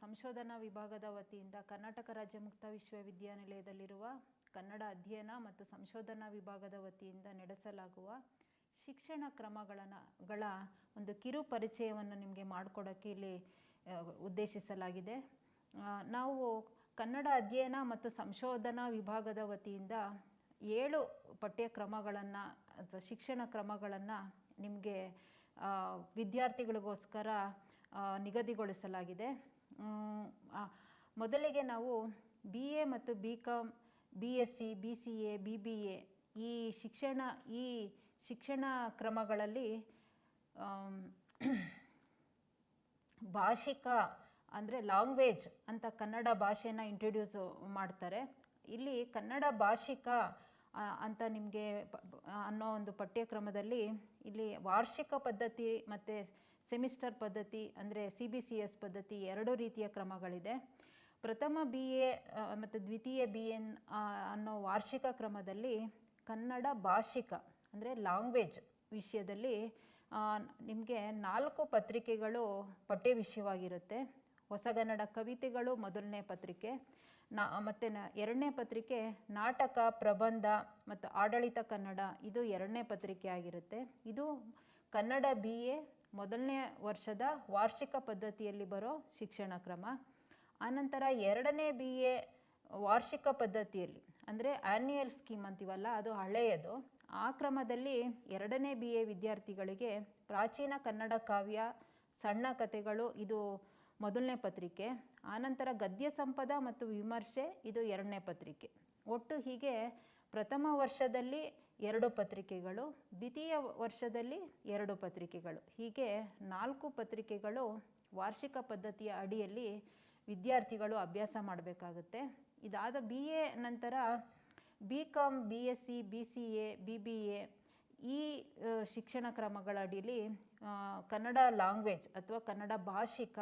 ಸಂಶೋಧನಾ ವಿಭಾಗದ ವತಿಯಿಂದ ಕರ್ನಾಟಕ ರಾಜ್ಯ ಮುಕ್ತ ವಿಶ್ವವಿದ್ಯಾನಿಲಯದಲ್ಲಿರುವ ಕನ್ನಡ ಅಧ್ಯಯನ ಮತ್ತು ಸಂಶೋಧನಾ ವಿಭಾಗದ ವತಿಯಿಂದ ನಡೆಸಲಾಗುವ ಶಿಕ್ಷಣ ಕ್ರಮಗಳನ್ನು ಗಳ ಒಂದು ಕಿರು ಪರಿಚಯವನ್ನು ನಿಮಗೆ ಮಾಡಿಕೊಡೋಕ್ಕೆ ಇಲ್ಲಿ ಉದ್ದೇಶಿಸಲಾಗಿದೆ. ನಾವು ಕನ್ನಡ ಅಧ್ಯಯನ ಮತ್ತು ಸಂಶೋಧನಾ ವಿಭಾಗದ ವತಿಯಿಂದ ಏಳು ಪಠ್ಯಕ್ರಮಗಳನ್ನು ಅಥವಾ ಶಿಕ್ಷಣ ಕ್ರಮಗಳನ್ನು ನಿಮಗೆ ವಿದ್ಯಾರ್ಥಿಗಳಿಗೋಸ್ಕರ ನಿಗದಿಗೊಳಿಸಲಾಗಿದೆ. ಮೊದಲಿಗೆ ನಾವು ಬಿ ಎ ಮತ್ತು B com B S C B C A B B A ಈ ಶಿಕ್ಷಣ ಈ ಶಿಕ್ಷಣ ಕ್ರಮಗಳಲ್ಲಿ ಭಾಷಿಕ ಅಂದರೆ ಲಾಂಗ್ವೇಜ್ ಅಂತ ಕನ್ನಡ ಭಾಷೆನ ಇಂಟ್ರೊಡ್ಯೂಸ್ ಮಾಡ್ತಾರೆ. ಇಲ್ಲಿ ಕನ್ನಡ ಭಾಷಿಕ ಅಂತ ನಿಮಗೆ ಅನ್ನೋ ಒಂದು ಪಠ್ಯಕ್ರಮದಲ್ಲಿ ಇಲ್ಲಿ ವಾರ್ಷಿಕ ಪದ್ಧತಿ ಮತ್ತು ಸೆಮಿಸ್ಟರ್ ಪದ್ಧತಿ ಅಂದರೆ ಸಿ ಬಿ ಸಿ ಎಸ್ ಪದ್ಧತಿ ಎರಡು ರೀತಿಯ ಕ್ರಮಗಳಿದೆ. ಪ್ರಥಮ ಬಿ ಎ ಮತ್ತು ದ್ವಿತೀಯ ಬಿ ಎನ್ ಅನ್ನೋ ವಾರ್ಷಿಕ ಕ್ರಮದಲ್ಲಿ ಕನ್ನಡ ಭಾಷಿಕ ಅಂದರೆ ಲ್ಯಾಂಗ್ವೇಜ್ ವಿಷಯದಲ್ಲಿ ನಿಮಗೆ ನಾಲ್ಕು ಪತ್ರಿಕೆಗಳು ಪಠ್ಯ ವಿಷಯವಾಗಿರುತ್ತೆ ಹೊಸಗನ್ನಡ ಕವಿತೆಗಳು ಮೊದಲನೇ ಪತ್ರಿಕೆ, ನಾ, ಮತ್ತು ನ, ಎರಡನೇ ಪತ್ರಿಕೆ ನಾಟಕ, ಪ್ರಬಂಧ ಮತ್ತು ಆಡಳಿತ ಕನ್ನಡ, ಇದು ಎರಡನೇ ಪತ್ರಿಕೆ ಆಗಿರುತ್ತೆ. ಇದು ಕನ್ನಡ ಬಿ ಎ ಮೊದಲನೇ ವರ್ಷದ ವಾರ್ಷಿಕ ಪದ್ಧತಿಯಲ್ಲಿ ಬರೋ ಶಿಕ್ಷಣ ಕ್ರಮ. ಆನಂತರ ಎರಡನೇ ಬಿ ಎ ವಾರ್ಷಿಕ ಪದ್ಧತಿಯಲ್ಲಿ, ಅಂದರೆ ಆ್ಯನ್ಯುಯಲ್ ಸ್ಕೀಮ್ ಅಂತೀವಲ್ಲ, ಅದು ಹಳೆಯದು. ಆ ಕ್ರಮದಲ್ಲಿ ಎರಡನೇ ಬಿ ಎ ವಿದ್ಯಾರ್ಥಿಗಳಿಗೆ ಪ್ರಾಚೀನ ಕನ್ನಡ ಕಾವ್ಯ, ಸಣ್ಣ ಕಥೆಗಳು, ಇದು ಮೊದಲನೇ ಪತ್ರಿಕೆ. ಆನಂತರ ಗದ್ಯ ಸಂಪದ ಮತ್ತು ವಿಮರ್ಶೆ, ಇದು ಎರಡನೇ ಪತ್ರಿಕೆ. ಒಟ್ಟು ಹೀಗೆ ಪ್ರಥಮ ವರ್ಷದಲ್ಲಿ ಎರಡು ಪತ್ರಿಕೆಗಳು, ದ್ವಿತೀಯ ವರ್ಷದಲ್ಲಿ ಎರಡು ಪತ್ರಿಕೆಗಳು. ಹೀಗೆ ನಾಲ್ಕು ಪತ್ರಿಕೆಗಳು ವಾರ್ಷಿಕ ಪದ್ಧತಿಯ ಅಡಿಯಲ್ಲಿ ವಿದ್ಯಾರ್ಥಿಗಳು ಅಭ್ಯಾಸ ಮಾಡಬೇಕಾಗುತ್ತೆ. ಇದಾದ ಬಿ ಎ ನಂತರ B com B S C B C A B B A ಈ ಶಿಕ್ಷಣ ಕ್ರಮಗಳ ಅಡಿಯಲ್ಲಿ ಕನ್ನಡ ಲ್ಯಾಂಗ್ವೇಜ್ ಅಥವಾ ಕನ್ನಡ ಭಾಷಿಕ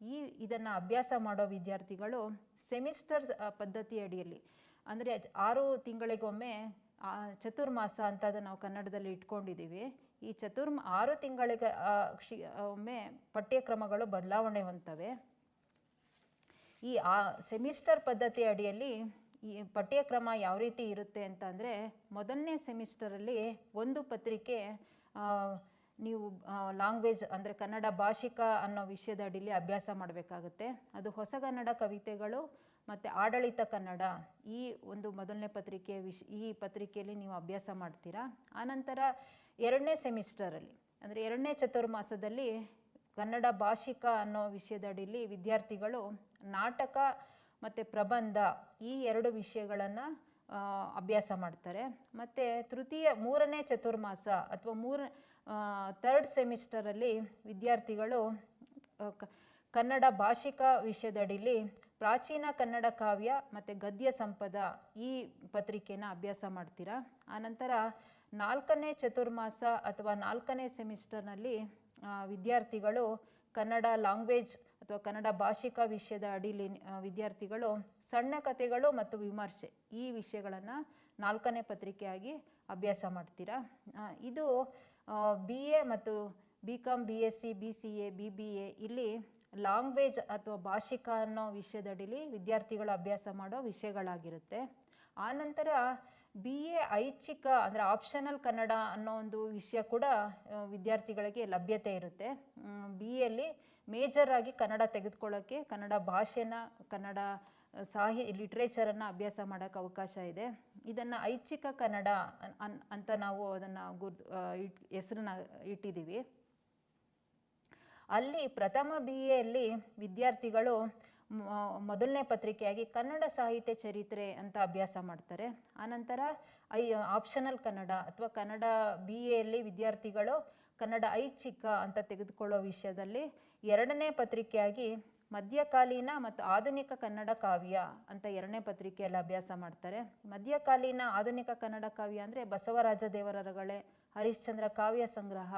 ಈ, ಇದನ್ನು ಅಭ್ಯಾಸ ಮಾಡೋ ವಿದ್ಯಾರ್ಥಿಗಳು ಸೆಮಿಸ್ಟರ್ಸ್ ಪದ್ಧತಿಯ ಅಡಿಯಲ್ಲಿ ಅಂದರೆ ಆರು ತಿಂಗಳಿಗೊಮ್ಮೆ ಚತುರ್ಮಾಸ ಅಂತ ಅದನ್ನು ನಾವು ಕನ್ನಡದಲ್ಲಿ ಇಟ್ಕೊಂಡಿದ್ದೀವಿ ಈ ಚತುರ್ಮ, ಆರು ತಿಂಗಳಿಗೆ ಕ್ಷಿ, ಒಮ್ಮೆ ಪಠ್ಯಕ್ರಮಗಳು ಬದಲಾವಣೆ ಹೊಂದ್ತವೆ. ಈ, ಆ ಸೆಮಿಸ್ಟರ್ ಪದ್ಧತಿ ಅಡಿಯಲ್ಲಿ ಈ ಪಠ್ಯಕ್ರಮ ಯಾವ ರೀತಿ ಇರುತ್ತೆ ಅಂತ ಅಂದರೆ ಮೊದಲನೇ ಸೆಮಿಸ್ಟರಲ್ಲಿ ಒಂದು ಪತ್ರಿಕೆ ನೀವು ಲ್ಯಾಂಗ್ವೇಜ್ ಅಂದರೆ ಕನ್ನಡ ಭಾಷಿಕ ಅನ್ನೋ ವಿಷಯದ ಅಡಿಯಲ್ಲಿ ಅಭ್ಯಾಸ ಮಾಡಬೇಕಾಗುತ್ತೆ. ಅದು ಹೊಸಗನ್ನಡ ಕವಿತೆಗಳು ಮತ್ತು ಆಡಳಿತ ಕನ್ನಡ ಈ ಒಂದು ಮೊದಲನೇ ಪತ್ರಿಕೆ ವಿಶ್ ಈ ಪತ್ರಿಕೆಯಲ್ಲಿ ನೀವು ಅಭ್ಯಾಸ ಮಾಡ್ತೀರಾ? ಆನಂತರ ಎರಡನೇ ಸೆಮಿಸ್ಟರಲ್ಲಿ, ಅಂದರೆ ಎರಡನೇ ಚತುರ್ಮಾಸದಲ್ಲಿ ಕನ್ನಡ ಭಾಷಿಕ ಅನ್ನೋ ವಿಷಯದಡಿಲಿ ವಿದ್ಯಾರ್ಥಿಗಳು ನಾಟಕ ಮತ್ತು ಪ್ರಬಂಧ ಈ ಎರಡು ವಿಷಯಗಳನ್ನು ಅಭ್ಯಾಸ ಮಾಡ್ತಾರೆ. ಮತ್ತು ತೃತೀಯ, ಮೂರನೇ ಚತುರ್ಮಾಸ ಅಥವಾ ಮೂರ ಥರ್ಡ್ ಸೆಮಿಸ್ಟರಲ್ಲಿ ವಿದ್ಯಾರ್ಥಿಗಳು ಕನ್ನಡ ಭಾಷಿಕ ವಿಷಯದಡಿಲಿ ಪ್ರಾಚೀನ ಕನ್ನಡ ಕಾವ್ಯ ಮತ್ತು ಗದ್ಯ ಸಂಪದ ಈ ಪತ್ರಿಕೆನ ಅಭ್ಯಾಸ ಮಾಡ್ತೀರಾ? ಆನಂತರ ನಾಲ್ಕನೇ ಚತುರ್ಮಾಸ ಅಥವಾ ನಾಲ್ಕನೇ ಸೆಮಿಸ್ಟರ್ನಲ್ಲಿ ವಿದ್ಯಾರ್ಥಿಗಳು ಕನ್ನಡ ಲ್ಯಾಂಗ್ವೇಜ್ ಅಥವಾ ಕನ್ನಡ ಭಾಷಿಕ ವಿಷಯದ ಅಡಿಲಿ ವಿದ್ಯಾರ್ಥಿಗಳು ಸಣ್ಣ ಕಥೆಗಳು ಮತ್ತು ವಿಮರ್ಶೆ ಈ ವಿಷಯಗಳನ್ನು ನಾಲ್ಕನೇ ಪತ್ರಿಕೆಯಾಗಿ ಅಭ್ಯಾಸ ಮಾಡ್ತೀರಾ? ಇದು ಬಿ ಎ ಮತ್ತು B com B S C B C A B B A ಇಲ್ಲಿ ಲ್ಯಾಂಗ್ವೇಜ್ ಅಥವಾ ಭಾಷಿಕ ಅನ್ನೋ ವಿಷಯದಡಿಲಿ ವಿದ್ಯಾರ್ಥಿಗಳು ಅಭ್ಯಾಸ ಮಾಡೋ ವಿಷಯಗಳಾಗಿರುತ್ತೆ. ಆನಂತರ ಬಿ ಎ ಐಚ್ಛಿಕ ಅಂದರೆ ಆಪ್ಷನಲ್ ಕನ್ನಡ ಅನ್ನೋ ಒಂದು ವಿಷಯ ಕೂಡ ವಿದ್ಯಾರ್ಥಿಗಳಿಗೆ ಲಭ್ಯತೆ ಇರುತ್ತೆ. ಬಿ ಎಲ್ಲಿ ಮೇಜರ್ ಆಗಿ ಕನ್ನಡ ತೆಗೆದುಕೊಳ್ಳೋಕ್ಕೆ ಕನ್ನಡ ಭಾಷೆನ, ಕನ್ನಡ ಸಾಹಿ ಲಿಟ್ರೇಚರನ್ನು ಅಭ್ಯಾಸ ಮಾಡೋಕ್ಕೆ ಅವಕಾಶ ಇದೆ. ಇದನ್ನು ಐಚ್ಛಿಕ ಕನ್ನಡ ಅಂತ ನಾವು ಅದನ್ನು ಗುರ್ ಇಟ್, ಹೆಸರನ್ನ ಇಟ್ಟಿದ್ದೀವಿ ಅಲ್ಲಿ ಪ್ರಥಮ ಬಿ ಎಲ್ಲಿ ವಿದ್ಯಾರ್ಥಿಗಳು ಮೊದಲನೇ ಪತ್ರಿಕೆಯಾಗಿ ಕನ್ನಡ ಸಾಹಿತ್ಯ ಚರಿತ್ರೆ ಅಂತ ಅಭ್ಯಾಸ ಮಾಡ್ತಾರೆ. ಆನಂತರ ಐ ಆಪ್ಷನಲ್ ಕನ್ನಡ ಅಥವಾ ಕನ್ನಡ ಬಿ ಎಲ್ಲಿ ವಿದ್ಯಾರ್ಥಿಗಳು ಕನ್ನಡ ಐಚ್ಛಿಕ ಅಂತ ತೆಗೆದುಕೊಳ್ಳೋ ವಿಷಯದಲ್ಲಿ ಎರಡನೇ ಪತ್ರಿಕೆಯಾಗಿ ಮಧ್ಯಕಾಲೀನ ಮತ್ತು ಆಧುನಿಕ ಕನ್ನಡ ಕಾವ್ಯ ಅಂತ ಎರಡನೇ ಪತ್ರಿಕೆಯಲ್ಲಿ ಅಭ್ಯಾಸ ಮಾಡ್ತಾರೆ. ಮಧ್ಯಕಾಲೀನ ಆಧುನಿಕ ಕನ್ನಡ ಕಾವ್ಯ ಅಂದರೆ ಬಸವರಾಜ ದೇವರರಗಳೇ ಹರಿಶ್ಚಂದ್ರ ಕಾವ್ಯ ಸಂಗ್ರಹ,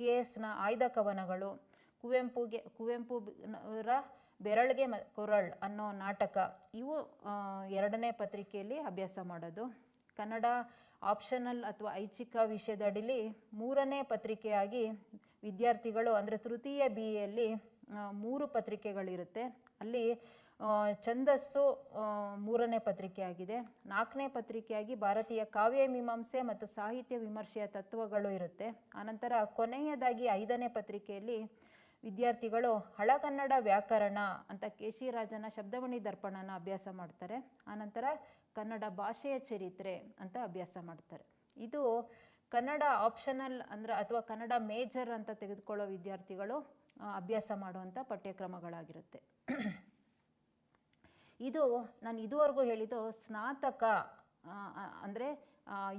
ಕೆ ಎಸ್ನ ಆಯ್ದ ಕವನಗಳು ಕುವೆಂಪುಗೆ ಕುವೆಂಪುರ ಬೆರಳಿಗೆ ಮ, ಕೊರಳ್ ಅನ್ನೋ ನಾಟಕ. ಇವು ಎರಡನೇ ಪತ್ರಿಕೆಯಲ್ಲಿ ಅಭ್ಯಾಸ ಮಾಡೋದು. ಕನ್ನಡ ಆಪ್ಷನಲ್ ಅಥವಾ ಐಚ್ಛಿಕ ವಿಷಯದ ಅಡಿಲಿ ಮೂರನೇ ಪತ್ರಿಕೆಯಾಗಿ ವಿದ್ಯಾರ್ಥಿಗಳು ಅಂದರೆ ತೃತೀಯ ಬಿ ಎಲ್ಲಿ ಮೂರು ಪತ್ರಿಕೆಗಳಿರುತ್ತೆ. ಅಲ್ಲಿ ಛಂದಸ್ಸು ಮೂರನೇ ಪತ್ರಿಕೆಯಾಗಿದೆ. ನಾಲ್ಕನೇ ಪತ್ರಿಕೆಯಾಗಿ ಭಾರತೀಯ ಕಾವ್ಯ ಮೀಮಾಂಸೆ ಮತ್ತು ಸಾಹಿತ್ಯ ವಿಮರ್ಶೆಯ ತತ್ವಗಳು ಇರುತ್ತೆ. ಆನಂತರ ಕೊನೆಯದಾಗಿ ಐದನೇ ಪತ್ರಿಕೆಯಲ್ಲಿ ವಿದ್ಯಾರ್ಥಿಗಳು ಹಳಗನ್ನಡ ವ್ಯಾಕರಣ ಅಂತ ಕೆ ಸಿ ರಾಜನ ಶಬ್ದಮಣಿ ದರ್ಪಣನ ಅಭ್ಯಾಸ ಮಾಡ್ತಾರೆ. ಆನಂತರ ಕನ್ನಡ ಭಾಷೆಯ ಚರಿತ್ರೆ ಅಂತ ಅಭ್ಯಾಸ ಮಾಡ್ತಾರೆ. ಇದು ಕನ್ನಡ ಆಪ್ಷನಲ್ ಅಂದ್ರೆ ಅಥವಾ ಕನ್ನಡ ಮೇಜರ್ ಅಂತ ತೆಗೆದುಕೊಳ್ಳೋ ವಿದ್ಯಾರ್ಥಿಗಳು ಅಭ್ಯಾಸ ಮಾಡುವಂಥ ಪಠ್ಯಕ್ರಮಗಳಾಗಿರುತ್ತೆ. ಇದು ನಾನು ಇದುವರೆಗೂ ಹೇಳಿದ್ದು ಸ್ನಾತಕ ಅಂದರೆ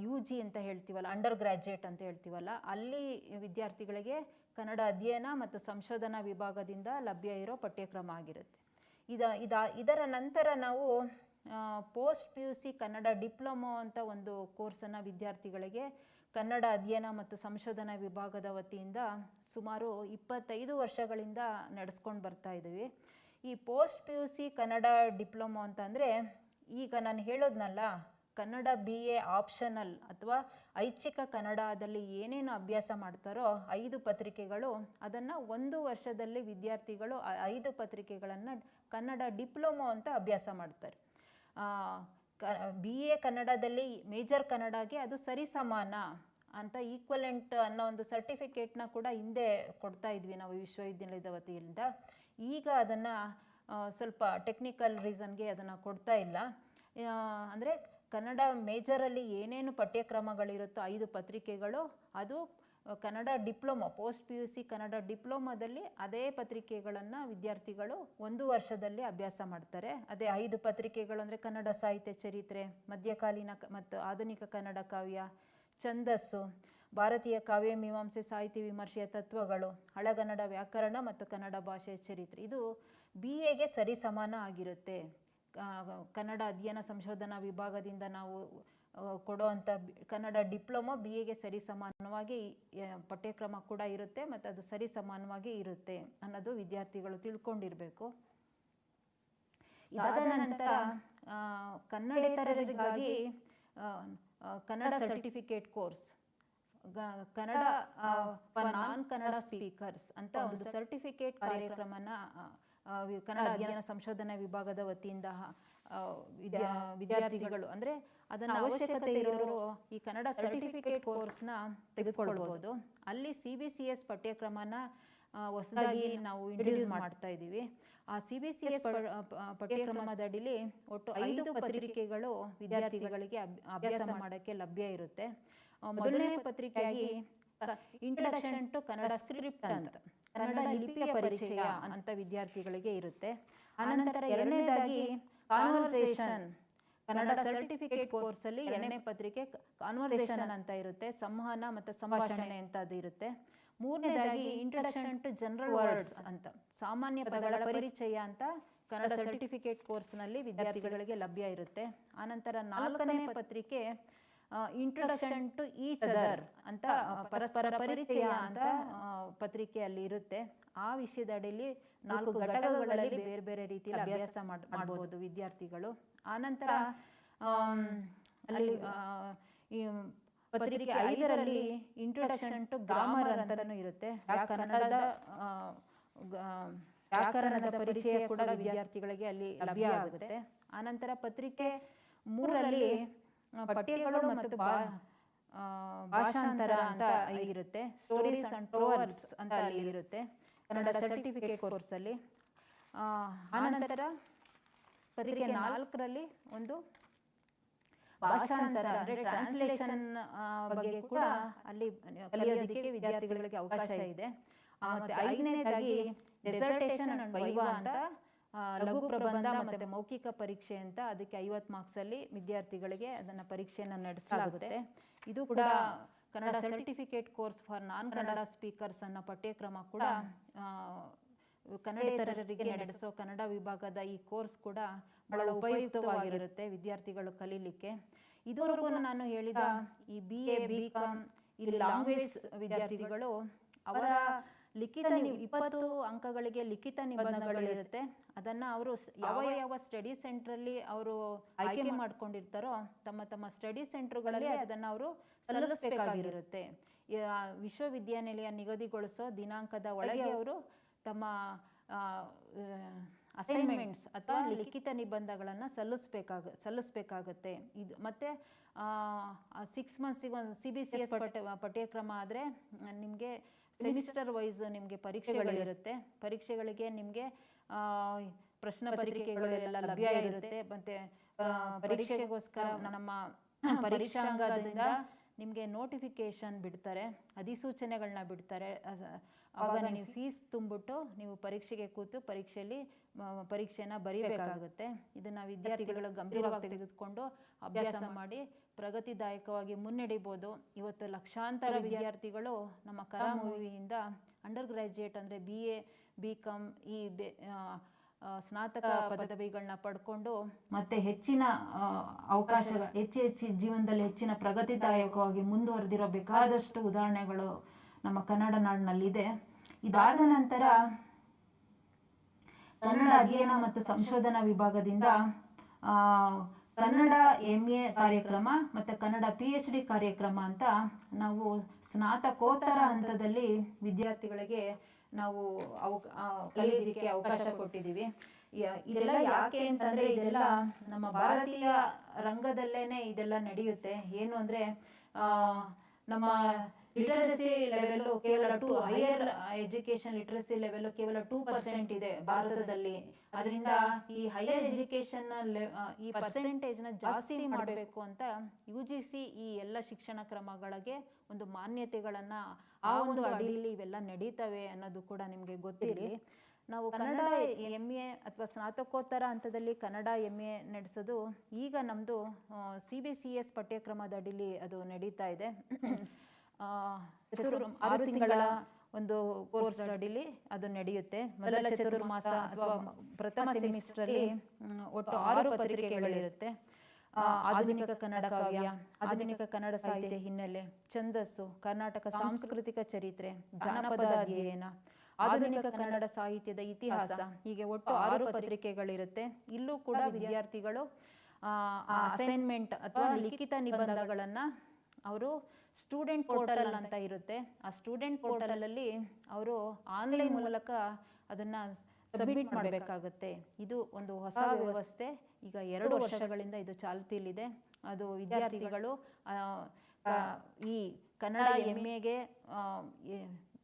ಯು ಜಿ ಅಂತ ಹೇಳ್ತೀವಲ್ಲ ಅಂಡರ್ ಗ್ರ್ಯಾಜುಯೇಟ್ ಅಂತ ಹೇಳ್ತೀವಲ್ಲ, ಅಲ್ಲಿ ವಿದ್ಯಾರ್ಥಿಗಳಿಗೆ ಕನ್ನಡ ಅಧ್ಯಯನ ಮತ್ತು ಸಂಶೋಧನಾ ವಿಭಾಗದಿಂದ ಲಭ್ಯ ಇರೋ ಪಠ್ಯಕ್ರಮ ಆಗಿರುತ್ತೆ. ಇದ ಇದ, ಇದರ ನಂತರ ನಾವು post P U C Kannada diploma ಅಂತ ಒಂದು ಕೋರ್ಸನ್ನು ವಿದ್ಯಾರ್ಥಿಗಳಿಗೆ ಕನ್ನಡ ಅಧ್ಯಯನ ಮತ್ತು ಸಂಶೋಧನಾ ವಿಭಾಗದ ವತಿಯಿಂದ ಸುಮಾರು ಇಪ್ಪತ್ತೈದು ವರ್ಷಗಳಿಂದ ನಡೆಸ್ಕೊಂಡು ಬರ್ತಾ ಇದ್ದೀವಿ. ಈ post P U C Kannada diploma ಅಂತಂದರೆ, ಈಗ ನಾನು ಹೇಳೋದ್ನಲ್ಲ ಕನ್ನಡ ಬಿ ಎ ಆಪ್ಷನಲ್ ಅಥವಾ ಐಚ್ಛಿಕ ಕನ್ನಡದಲ್ಲಿ ಏನೇನು ಅಭ್ಯಾಸ ಮಾಡ್ತಾರೋ ಐದು ಪತ್ರಿಕೆಗಳು, ಅದನ್ನು ಒಂದು ವರ್ಷದಲ್ಲಿ ವಿದ್ಯಾರ್ಥಿಗಳು ಐದು ಪತ್ರಿಕೆಗಳನ್ನು ಕನ್ನಡ ಡಿಪ್ಲೊಮೊ ಅಂತ ಅಭ್ಯಾಸ ಮಾಡ್ತಾರೆ. ಕ ಬಿ ಎ ಕನ್ನಡದಲ್ಲಿ ಮೇಜರ್ ಕನ್ನಡಗೆ ಅದು ಸರಿಸಮಾನ ಅಂತ ಈಕ್ವಲೆಂಟ್ ಅನ್ನೋ ಒಂದು ಸರ್ಟಿಫಿಕೇಟ್ನ ಕೂಡ ಹಿಂದೆ ಕೊಡ್ತಾ ಇದ್ವಿ ನಾವು ವಿಶ್ವವಿದ್ಯಾಲಯದ ವತಿಯಿಂದ. ಈಗ ಅದನ್ನು ಸ್ವಲ್ಪ ಟೆಕ್ನಿಕಲ್ ರೀಸನ್ಗೆ ಅದನ್ನು ಕೊಡ್ತಾ ಇಲ್ಲ. ಅಂದರೆ ಕನ್ನಡ ಮೇಜರಲ್ಲಿ ಏನೇನು ಪಠ್ಯಕ್ರಮಗಳಿರುತ್ತೋ ಐದು ಪತ್ರಿಕೆಗಳು, ಅದು Kannada diploma, post P U C Kannada ಡಿಪ್ಲೊಮೊದಲ್ಲಿ ಅದೇ ಪತ್ರಿಕೆಗಳನ್ನು ವಿದ್ಯಾರ್ಥಿಗಳು ಒಂದು ವರ್ಷದಲ್ಲಿ ಅಭ್ಯಾಸ ಮಾಡ್ತಾರೆ. ಅದೇ ಐದು ಪತ್ರಿಕೆಗಳು ಅಂದರೆ ಕನ್ನಡ ಸಾಹಿತ್ಯ ಚರಿತ್ರೆ, ಮಧ್ಯಕಾಲೀನ ಮತ್ತು ಆಧುನಿಕ ಕನ್ನಡ ಕಾವ್ಯ, ಛಂದಸ್ಸು, ಭಾರತೀಯ ಕಾವ್ಯ ಮೀಮಾಂಸೆ ಸಾಹಿತ್ಯ ವಿಮರ್ಶೆಯ ತತ್ವಗಳು, ಹಳಗನ್ನಡ ವ್ಯಾಕರಣ ಮತ್ತು ಕನ್ನಡ ಭಾಷೆಯ ಚರಿತ್ರೆ. ಇದು ಬಿ ಎಗೆ ಸರಿಸಮಾನ ಆಗಿರುತ್ತೆ. ಕನ್ನಡ ಅಧ್ಯಯನ ಸಂಶೋಧನಾ ವಿಭಾಗದಿಂದ ನಾವು ಕೊಡುವಂಥ ಕನ್ನಡ ಡಿಪ್ಲೊಮೊ ಬಿ ಎಗೆ ಸರಿ ಸಮಾನವಾಗಿ ಪಠ್ಯಕ್ರಮ ಕೂಡ ಇರುತ್ತೆ ಮತ್ತು ಅದು ಸರಿ ಸಮಾನವಾಗಿ ಇರುತ್ತೆ ಅನ್ನೋದು ವಿದ್ಯಾರ್ಥಿಗಳು ತಿಳ್ಕೊಂಡಿರಬೇಕು. ಇದಾದ ನಂತರ Kannada ಕನ್ನಡೇತರರಿಗಾಗಿ Kannada certificate course Kannada non Kannada speakers ಅಂತ ಒಂದು ಸರ್ಟಿಫಿಕೇಟ್ ಕಾರ್ಯಕ್ರಮನ ಕನ್ನಡ ಅಧ್ಯಯನ ಸಂಶೋಧನಾ ವಿಭಾಗದ ವತಿಯಿಂದ ವಿದ್ಯಾರ್ಥಿಗಳು. ಅಂದ್ರೆ ಅದನ್ನು ಅವಶ್ಯಕತೆ ಇರೋರು ಈ ಕನ್ನಡ ಸರ್ಟಿಫಿಕೇಟ್ ಕೋರ್ಸ್ನ ತೆಗೆದುಕೊಳ್ಬಹುದು ಅಲ್ಲಿ ಸಿ ಬಿ ಸಿ ಎಸ್ ಪಠ್ಯಕ್ರಮನ ಹೊಸದಾಗಿ ನಾವು ಇಂಟ್ರೊಡ್ಯೂಸ್ ಮಾಡ್ತಾ ಇದ್ದೀವಿ ಆ ಸಿ ಬಿ ಸಿ ಎಸ್ ಪಠ್ಯಕ್ರಮದಡಿಲಿ ಒಟ್ಟು ಐದು ಪತ್ರಿಕೆಗಳು ವಿದ್ಯಾರ್ಥಿಗಳಿಗೆ ಅಭ್- ಅಭ್ಯಾಸ ಮಾಡೋಕ್ಕೆ ಲಭ್ಯ ಇರುತ್ತೆ. ಮೊದಲನೇ ಪತ್ರಿಕೆಯಾಗಿ ಇಂಟ್ರಡಕ್ಷನ್ ಟು ಕನ್ನಡ ಸ್ಕ್ರಿಪ್ಟ್ ಅಂತ. ಕನ್ನಡ ಲಿಪಿಯ ಪರಿಚಯ ಅಂತ ವಿದ್ಯಾರ್ಥಿಗಳಿಗೆ ಇರುತ್ತೆ. ಅನಂತರ ಎರಡನೇದಾಗಿ ಕಾನ್ವರ್ಸೇಷನ್. ಕನ್ನಡ ಸರ್ಟಿಫಿಕೇಟ್ ಕೋರ್ಸಲ್ಲಿ ಎರಡನೇ ಪತ್ರಿಕೆ ಕಾನ್ವರ್ಸೇಷನ್ ಅಂತ ಇರುತ್ತೆ. ಸಂವಹನ ಮತ್ತು ಸಂಭಾಷಣೆ ಅಂತ ಅದು ಇರುತ್ತೆ. ಮೂರನೇದಾಗಿ ಇಂಟ್ರಡಕ್ಷನ್ ಟು ಜನರಲ್ ವರ್ಡ್ಸ್ ಅಂತ. ಸಾಮಾನ್ಯ ಪದಗಳ ಪರಿಚಯ ಅಂತ ಕನ್ನಡ ಸರ್ಟಿಫಿಕೇಟ್ ಕೋರ್ಸ್ನಲ್ಲಿ ವಿದ್ಯಾರ್ಥಿಗಳಿಗೆ ಲಭ್ಯ ಇರುತ್ತೆ. ಆನಂತರ ನಾಲ್ಕನೇ ಪತ್ರಿಕೆ ಇಂಟ್ರೊಡಕ್ಷನ್ ಟು ಈಚ್ ಅದರ್ ಅಂತ ಪರಸ್ಪರ ಪರಿಚಯ ಅಂತ ಪತ್ರಿಕೆಯಲ್ಲಿ ಇರುತ್ತೆ. ಆ ವಿಷಯದ ಅಡಿಯಲ್ಲಿ ನಾಲ್ಕು ಘಟಕಗಳಲ್ಲಿ ಬೇರೆ ಬೇರೆ ರೀತಿಯಲ್ಲಿ ಅಭ್ಯಾಸ ಮಾಡಬಹುದು ವಿದ್ಯಾರ್ಥಿಗಳು. ಆನಂತರ ಅಲ್ಲಿ ಈ ಪತ್ರಿಕೆ ಐದರಲ್ಲಿ ಇಂಟ್ರೊಡಕ್ಷನ್ ಟು ಗ್ರಾಮರ್ ಅಂತಲೂ ಇರುತ್ತೆ. ಕನ್ನಡದ ವ್ಯಾಕರಣದ ಪರಿಚಯ ಕೂಡ ವಿದ್ಯಾರ್ಥಿಗಳಿಗೆ ಅಲ್ಲಿ ಲಭ್ಯ ಆಗುತ್ತೆ. ಆನಂತರ ಪತ್ರಿಕೆ ಮೂರರಲ್ಲಿ ಪಠ್ಯಗಳು ಮತ್ತು ಭಾಷಾಂತರ ಅಂತ ಇರುತ್ತೆ. ಸ್ಟೋರೀಸ್ ಅಂಡ್ ಟ್ರೋವರ್ಸ್ ಅಂತ ಅಲ್ಲಿ ಇರುತ್ತೆ. ಕನ್ನಡ ಸರ್ಟಿಫಿಕೇಟ್ ಕೋರ್ಸಲ್ಲಿ ಆನಂತರ ಪತ್ರಿಕೆ ನಾಲ್ಕರಲ್ಲಿ ಒಂದು ಭಾಷಾಂತರ, ಅಂದ್ರೆ ಟ್ರಾನ್ಸ್ಲೇಷನ್ ಬಗ್ಗೆ ಕೂಡ ಅಲ್ಲಿ ಕಲಿಯೋದಕ್ಕೆ ವಿದ್ಯಾರ್ಥಿಗಳಿಗೆ ಅವಕಾಶ ಇದೆ. ಮತ್ತೆ ಐದನೇದಾಗಿ ಡೆಸರ್ಟೇಷನ್ ಅಂಡ್ ವೈವಾ ಅಂತ ಲಘು ಪ್ರಬಂಧ ಮತ್ತೆ ಮೌಖಿಕ ಪರೀಕ್ಷೆ ಅಂತ ಅದಕ್ಕೆ ಐವತ್ತು ಮಾರ್ಕ್ಸಲ್ಲಿ ವಿದ್ಯಾರ್ಥಿಗಳಿಗೆ ಅದನ್ನ ಪರೀಕ್ಷೆಯನ್ನು ನಡೆಸಲಾಗುತ್ತೆ. ಇದು ಕೂಡ Kannada certificate course for non Kannada speakers ಅನ್ನೋ ಪಠ್ಯಕ್ರಮ ಕೂಡ ಕನ್ನಡೇತರರಿಗೆ ನಡೆಸೋ ಕನ್ನಡ ವಿಭಾಗದ ಈ ಕೋರ್ಸ್ ಕೂಡ ಬಹಳ ಉಪಯುಕ್ತವಾಗಿರುತ್ತೆ ವಿದ್ಯಾರ್ಥಿಗಳು ಕಲೀಲಿಕ್ಕೆ. ಇದುವರೆಗೂ ನಾನು ಹೇಳಿದ ಈ ಬಿ ಎ ಬಿ ಕಾಮ್ ಈ ಲ್ಯಾಂಗ್ವೇಜ್ ವಿದ್ಯಾರ್ಥಿಗಳು ಅವರ ಲಿಖಿತ ಇಪ್ಪತ್ತು ಅಂಕಗಳಿಗೆ ಲಿಖಿತ ನಿಬಂಧಗಳಿರುತ್ತೆ. ಅದನ್ನ ಅವರು ಯಾವ ಯಾವ ಸ್ಟಡಿ ಸೆಂಟ್ರಲ್ಲಿ ಅವರು ಆಯ್ಕೆ ಮಾಡ್ಕೊಂಡಿರ್ತಾರೋ ತಮ್ಮ ತಮ್ಮ ಸ್ಟಡಿ ಸೆಂಟರ್ಗಳಲ್ಲಿ ಅದನ್ನ ಅವರು ಸಲ್ಲಿಸಬೇಕಾಗಿರುತ್ತೆ. ವಿಶ್ವವಿದ್ಯಾನಿಲಯ ನಿಗದಿಗೊಳಿಸೋ ದಿನಾಂಕದ ಒಳಗೆ ಅವರು ತಮ್ಮ ಅಸೈನ್ಮೆಂಟ್ಸ್ ಅಥವಾ ಲಿಖಿತ ನಿಬಂಧಗಳನ್ನು ಸಲ್ಲಿಸ್ಬೇಕಾಗ ಸಲ್ಲಿಸ್ಬೇಕಾಗತ್ತೆ. ಇದು ಮತ್ತು ಸಿಕ್ಸ್ ಮಂತ್ಸಿಗೆ ಒಂದು ಸಿ ಬಿ ಸಿ ಎಸ್ ಪಠ್ಯ ಪಠ್ಯಕ್ರಮ ಆದರೆ ನಿಮಗೆ ಸೆಮಿಸ್ಟರ್ ವೈಸ್ ನಿಮಗೆ ಪರೀಕ್ಷೆಗಳಿರುತ್ತೆ ಪರೀಕ್ಷೆಗಳಿಗೆ ನಿಮಗೆ ಪ್ರಶ್ನೆ ಪತ್ರಿಕೆಗಳು ಎಲ್ಲ ಲಭ್ಯ ಇರುತ್ತೆ. ಮತ್ತೆ ಪರೀಕ್ಷೆಗೋಸ್ಕರ ನಮ್ಮ ಪರೀಕ್ಷಾಂಗದಿಂದ ನಿಮಗೆ ನೋಟಿಫಿಕೇಶನ್ ಬಿಡ್ತಾರೆ. ಅಧಿಸೂಚನೆಗಳನ್ನ ಬಿಡ್ತಾರೆ. ಆಗ ಆವಾಗ ನೀವು ಫೀಸ್ ತುಂಬಿಟ್ಟು ನೀವು ಪರೀಕ್ಷೆಗೆ ಕೂತು ಪರೀಕ್ಷೆಯಲ್ಲಿ ಪರೀಕ್ಷೆನ ಬರೀಬೇಕಾಗುತ್ತೆ. ಇದನ್ನ ವಿದ್ಯಾರ್ಥಿಗಳು ಗಂಭೀರವಾಗಿ ತೆಗೆದುಕೊಂಡು ಅಭ್ಯಾಸ ಮಾಡಿ ಪ್ರಗತಿದಾಯಕವಾಗಿ ಮುನ್ನಡೆಯಬಹುದು. ಇವತ್ತು ಲಕ್ಷಾಂತರ ವಿದ್ಯಾರ್ಥಿಗಳು ನಮ್ಮ ಕಲಾ ಮೂವಿಯಿಂದ ಅಂಡರ್ ಗ್ರಾಜ್ಯುಯೇಟ್ ಅಂದರೆ ಬಿ ಎ ಬಿ ಕಾಮ್ ಈ ಸ್ನಾತಕ ಪದವಿಗಳನ್ನ ಪಡ್ಕೊಂಡು ಮತ್ತೆ ಹೆಚ್ಚಿನ ಅವಕಾಶ ಹೆಚ್ಚು ಹೆಚ್ಚು ಜೀವನದಲ್ಲಿ ಹೆಚ್ಚಿನ ಪ್ರಗತಿದಾಯಕವಾಗಿ ಮುಂದುವರೆದಿರೋ ಬೇಕಾದಷ್ಟು ಉದಾಹರಣೆಗಳು ನಮ್ಮ ಕನ್ನಡ ನಾಡಿನಲ್ಲಿದೆ. ಇದಾದ ನಂತರ ಕನ್ನಡ ಅಧ್ಯಯನ ಮತ್ತು ಸಂಶೋಧನಾ ವಿಭಾಗದಿಂದ ಆ, ಕನ್ನಡ ಎಂ ಎ ಕಾರ್ಯಕ್ರಮ ಮತ್ತು ಕನ್ನಡ ಪಿ ಎಚ್ ಡಿ ಕಾರ್ಯಕ್ರಮ ಅಂತ ನಾವು ಸ್ನಾತಕೋತ್ತರ ಹಂತದಲ್ಲಿ ವಿದ್ಯಾರ್ಥಿಗಳಿಗೆ ನಾವು ಅವ ಕಲಿಯೋದಕ್ಕೆ ಅವಕಾಶ ಕೊಟ್ಟಿದ್ದೀವಿ. ಇದೆಲ್ಲ ಯಾಕೆ ಅಂತಂದರೆ ಇದೆಲ್ಲ ನಮ್ಮ ಭಾರತೀಯ ರಂಗದಲ್ಲೇ ಇದೆಲ್ಲ ನಡೆಯುತ್ತೆ. ಏನು ಅಂದ್ರೆ ನಮ್ಮ ಲಿಟರಸಿ ಲೆವೆಲ್ ಕೇವಲ to higher education literacy level ಕೇವಲ ಟೂ ಪರ್ಸೆಂಟ್ ಇದೆ ಭಾರತದಲ್ಲಿ. ಅದರಿಂದ ಈ ಹೈಯರ್ ಎಜುಕೇಶನ್ ಈ ಪರ್ಸೆಂಟೇಜ್ನ ಜಾಸ್ತಿ ಮಾಡಬೇಕು. ಅಂತ ಯು ಜಿ ಸಿ ಈ ಎಲ್ಲ ಶಿಕ್ಷಣ ಕ್ರಮಗಳಿಗೆ ಒಂದು ಮಾನ್ಯತೆಗಳನ್ನ ಆ ಒಂದು ಅಡಿಯಲ್ಲಿ ಇವೆಲ್ಲ ನಡೀತವೆ ಅನ್ನೋದು ಕೂಡ ನಿಮಗೆ ಗೊತ್ತಿರಲಿ. ನಾವು ಕನ್ನಡ ಎಂ ಎ ಅಥವಾ ಸ್ನಾತಕೋತ್ತರ ಹಂತದಲ್ಲಿ ಕನ್ನಡ ಎಂ ಎ ನಡೆಸೋದು ಈಗ ನಮ್ಮದು ಸಿ ಬಿ ಸಿ ಎಸ್ ಪಠ್ಯಕ್ರಮದ ಅಡಿಲಿ ಅದು ನಡೀತಾ ಇದೆ. ಆರು ತಿಂಗಳ ಒಂದು ಕೋರ್ಸ್ ಅಡಿಲಿ ಅದು ನಡೆಯುತ್ತೆ. ಮೊದಲ ಚತುರ್ಮಾಸ ಅಥವಾ ಪ್ರಥಮ ಸೆಮಿಸ್ಟರಲ್ಲಿ ಒಟ್ಟು ಆರು ಪತ್ರಿಕೆಗಳಿರುತ್ತೆ. ಆಧುನಿಕ ಕನ್ನಡ ಕಾವ್ಯ ಆಧುನಿಕ ಕನ್ನಡ ಸಾಹಿತ್ಯ ಹಿನ್ನೆಲೆ ಛಂದಸ್ಸು ಕರ್ನಾಟಕ ಸಾಂಸ್ಕೃತಿಕ ಚರಿತ್ರೆ ಜಾನಪದ ಅಧ್ಯಯನ ಆಧುನಿಕ ಕನ್ನಡ ಸಾಹಿತ್ಯದ ಇತಿಹಾಸ ಹೀಗೆ ಒಟ್ಟು ಆರು ಪತ್ರಿಕೆಗಳಿರುತ್ತೆ. ಇಲ್ಲೂ ಕೂಡ ವಿದ್ಯಾರ್ಥಿಗಳು ಅಸೈನ್ಮೆಂಟ್ ಅಥವಾ ಲಿಖಿತ ನಿಬಂಧಗಳನ್ನ ಅವರು ಸ್ಟೂಡೆಂಟ್ ಪೋರ್ಟಲ್ ಅಂತ. ಇರುತ್ತೆ. ಆ ಸ್ಟೂಡೆಂಟ್ ಪೋರ್ಟಲಲ್ಲಿ ಅವರು ಆನ್ಲೈನ್ ಮೂಲಕ ಅದನ್ನ ಸಬ್ಮಿಟ್ ಮಾಡಬೇಕಾಗುತ್ತೆ. ಇದು ಒಂದು ಹೊಸ ವ್ಯವಸ್ಥೆ. ಈಗ ಎರಡು ವರ್ಷಗಳಿಂದ ಇದು ಚಾಲ್ತಿಯಲ್ಲಿದೆ ಅದು ವಿದ್ಯಾರ್ಥಿಗಳು. ಈ ಕನ್ನಡ ಎಂ. ಎಗೆ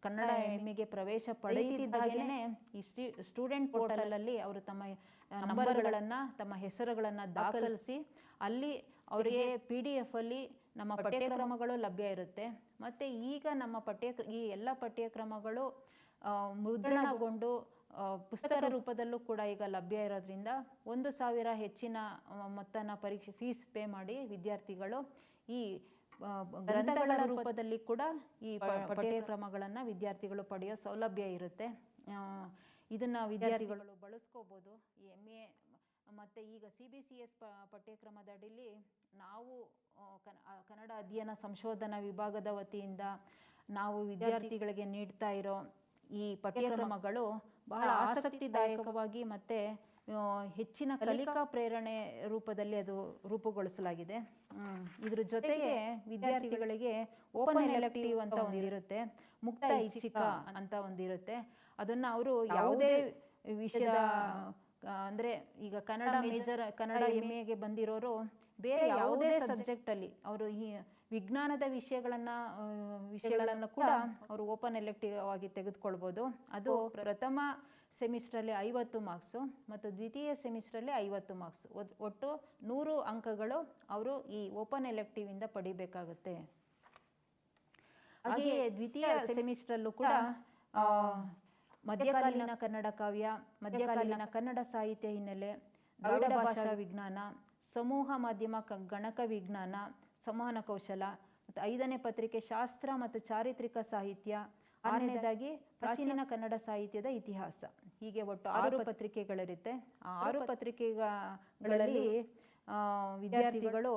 ಕನ್ನಡ ಹೆಮ್ಮೆಗೆ ಪ್ರವೇಶ ಪಡೆಯುತ್ತಿದ್ದಾಗೇನೆ ಈ ಸ್ಟೂಡೆಂಟ್ ಪೋರ್ಟಲಲ್ಲಿ ಅವರು ತಮ್ಮ ನಂಬರ್ಗಳನ್ನು ತಮ್ಮ ಹೆಸರುಗಳನ್ನು ದಾಖಲಿಸಿ ಅಲ್ಲಿ ಅವರಿಗೆ ಪಿ ಡಿ ಎಫ್ ಅಲ್ಲಿ ನಮ್ಮ ಪಠ್ಯಕ್ರಮಗಳು ಲಭ್ಯ ಇರುತ್ತೆ. ಮತ್ತು ಈಗ ನಮ್ಮ ಪಠ್ಯ ಈ ಎಲ್ಲ ಪಠ್ಯಕ್ರಮಗಳು ಆ, ಮುದ್ರಣಗೊಂಡು ಪುಸ್ತಕ ರೂಪದಲ್ಲೂ ಕೂಡ ಈಗ ಲಭ್ಯ ಇರೋದ್ರಿಂದ ಒಂದು ಸಾವಿರ ಹೆಚ್ಚಿನ ಮೊತ್ತನ ಪರೀಕ್ಷೆ ಫೀಸ್ ಪೇ ಮಾಡಿ ವಿದ್ಯಾರ್ಥಿಗಳು ಈ ಗ್ರಂಥಗಳ ರೂಪದಲ್ಲಿ ಕೂಡ ಈ ಪಠ್ಯಕ್ರಮಗಳನ್ನು ವಿದ್ಯಾರ್ಥಿಗಳು ಪಡೆಯೋ ಸೌಲಭ್ಯ ಇರುತ್ತೆ. ಇದನ್ನ ವಿದ್ಯಾರ್ಥಿಗಳು ಬಳಸ್ಕೋಬೋದು. ಎಂ ಎ ಮತ್ತು ಈಗ ಸಿ ಬಿ ಸಿ ಎಸ್ ಪಠ್ಯಕ್ರಮದ ಅಡಿಲಿ ನಾವು ಕನ್- ಕನ್ನಡ ಅಧ್ಯಯನ ಸಂಶೋಧನಾ ವಿಭಾಗದ ವತಿಯಿಂದ ನಾವು ವಿದ್ಯಾರ್ಥಿಗಳಿಗೆ ನೀಡ್ತಾ ಇರೋ ಈ ಪಠ್ಯಕ್ರಮಗಳು ಬಹಳ ಆಸಕ್ತಿದಾಯಕವಾಗಿ ಮತ್ತು ಹೆಚ್ಚಿನ ಕಲಿಕಾ ಪ್ರೇರಣೆ ರೂಪದಲ್ಲಿ ಅದು ರೂಪುಗೊಳಿಸಲಾಗಿದೆ. ಇದ್ರ ಜೊತೆಗೆ ವಿದ್ಯಾರ್ಥಿಗಳಿಗೆ ಓಪನ್ ಎಲೆಕ್ಟಿವ್ ಅಂತ ಒಂದಿರುತ್ತೆ ಮುಕ್ತ ಐಚ್ಛಿಕ ಅಂತ ಒಂದಿರುತ್ತೆ ಅದನ್ನ ಅವರು ಯಾವುದೇ ವಿಷಯದ ಅಂದ್ರೆ ಈಗ ಕನ್ನಡ ಮೇಜರ್ ಕನ್ನಡ ಎಂ ಎಗೆ ಬಂದಿರೋರು ಬೇರೆ ಯಾವುದೇ ಸಬ್ಜೆಕ್ಟಲ್ಲಿ ಅವರು ಈ ವಿಜ್ಞಾನದ ವಿಷಯಗಳನ್ನ ವಿಷಯಗಳನ್ನು ಕೂಡ ಅವರು ಓಪನ್ ಎಲೆಕ್ಟಿವ್ ಆಗಿ ತೆಗೆದುಕೊಳ್ಬೋದು. ಅದು ಪ್ರಥಮ ಸೆಮಿಸ್ಟ್ರಲ್ಲಿ ಐವತ್ತು ಮಾರ್ಕ್ಸು ಮತ್ತು ದ್ವಿತೀಯ ಸೆಮಿಸ್ಟ್ರಲ್ಲಿ ಐವತ್ತು ಮಾರ್ಕ್ಸ್ ಒಟ್ಟು ನೂರು ಅಂಕಗಳು ಅವರು ಈ ಓಪನ್ ಎಲೆಕ್ಟಿವ್ ಇಂದ ಪಡಿಬೇಕಾಗುತ್ತೆ. ಹಾಗೆಯೇ ದ್ವಿತೀಯ ಸೆಮಿಸ್ಟ್ರಲ್ಲೂ ಕೂಡ ಮಧ್ಯಕಾಲೀನ ಕನ್ನಡ ಕಾವ್ಯ ಮಧ್ಯಕಾಲೀನ ಕನ್ನಡ ಸಾಹಿತ್ಯ ಹಿನ್ನೆಲೆ ದ್ರಾವಿಡ ಭಾಷಾ ವಿಜ್ಞಾನ ಸಮೂಹ ಮಾಧ್ಯಮ ಗಣಕ ವಿಜ್ಞಾನ ಸಂವಹನ ಕೌಶಲ ಮತ್ತು ಐದನೇ ಪತ್ರಿಕೆ ಶಾಸ್ತ್ರ ಮತ್ತು ಚಾರಿತ್ರಿಕ ಸಾಹಿತ್ಯ ಆರನೇದಾಗಿ ಪ್ರಾಚೀನ ಕನ್ನಡ ಸಾಹಿತ್ಯದ ಇತಿಹಾಸ. ಹೀಗೆ ಒಟ್ಟು ಆರು ಪತ್ರಿಕೆಗಳಿರುತ್ತೆ. ಆ ಆರು ಪತ್ರಿಕೆಗಳಲ್ಲಿ ಆ, ವಿದ್ಯಾರ್ಥಿಗಳು